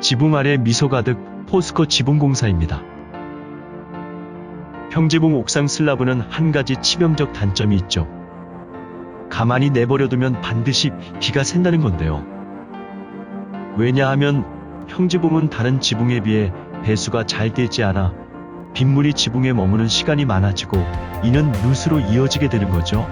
지붕 아래 미소 가득 포스코 지붕공사입니다. 평지붕 옥상 슬라브는 한 가지 치명적 단점이 있죠. 가만히 내버려두면 반드시 비가 샌다는 건데요. 왜냐하면 평지붕은 다른 지붕에 비해 배수가 잘 되지 않아 빗물이 지붕에 머무는 시간이 많아지고 이는 누수로 이어지게 되는 거죠.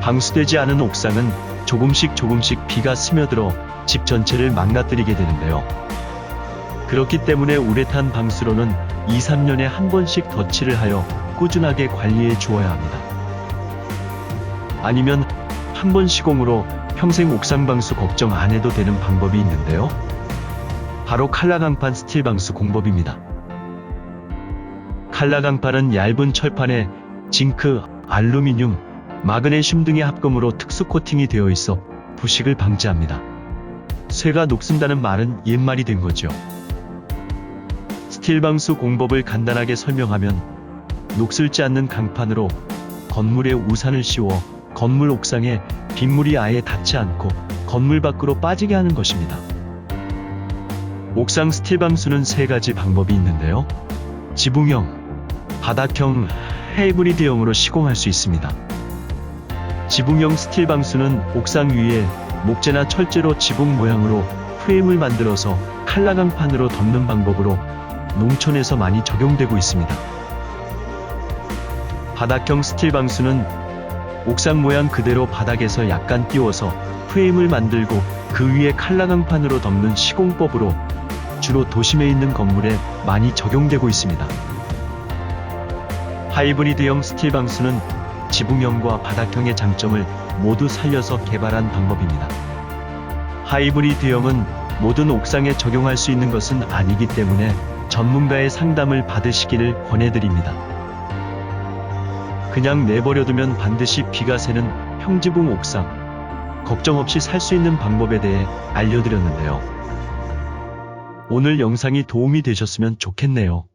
방수되지 않은 옥상은 조금씩 조금씩 비가 스며들어 집 전체를 망가뜨리게 되는데요. 그렇기 때문에 우레탄 방수로는 2, 3년에 한 번씩 덧칠을 하여 꾸준하게 관리해 주어야 합니다. 아니면 한 번 시공으로 평생 옥상 방수 걱정 안 해도 되는 방법이 있는데요. 바로 칼라강판 스틸 방수 공법입니다. 칼라강판은 얇은 철판에 징크, 알루미늄, 마그네슘 등의 합금으로 특수 코팅이 되어 있어 부식을 방지합니다. 쇠가 녹슨다는 말은 옛말이 된 거죠. 스틸 방수 공법을 간단하게 설명하면 녹슬지 않는 강판으로 건물에 우산을 씌워 건물 옥상에 빗물이 아예 닿지 않고 건물 밖으로 빠지게 하는 것입니다. 옥상 스틸 방수는 세 가지 방법이 있는데요. 지붕형, 바닥형, 헤이브리드형으로 시공할 수 있습니다. 지붕형 스틸 방수는 옥상 위에 목재나 철제로 지붕 모양으로 프레임을 만들어서 칼라강판으로 덮는 방법으로 농촌에서 많이 적용되고 있습니다. 바닥형 스틸 방수는 옥상 모양 그대로 바닥에서 약간 띄워서 프레임을 만들고 그 위에 칼라강판으로 덮는 시공법으로 주로 도심에 있는 건물에 많이 적용되고 있습니다. 하이브리드형 스틸 방수는 지붕형과 바닥형의 장점을 모두 살려서 개발한 방법입니다. 하이브리드형은 모든 옥상에 적용할 수 있는 것은 아니기 때문에 전문가의 상담을 받으시기를 권해드립니다. 그냥 내버려두면 반드시 비가 새는 평지붕 옥상. 걱정 없이 살 수 있는 방법에 대해 알려드렸는데요. 오늘 영상이 도움이 되셨으면 좋겠네요.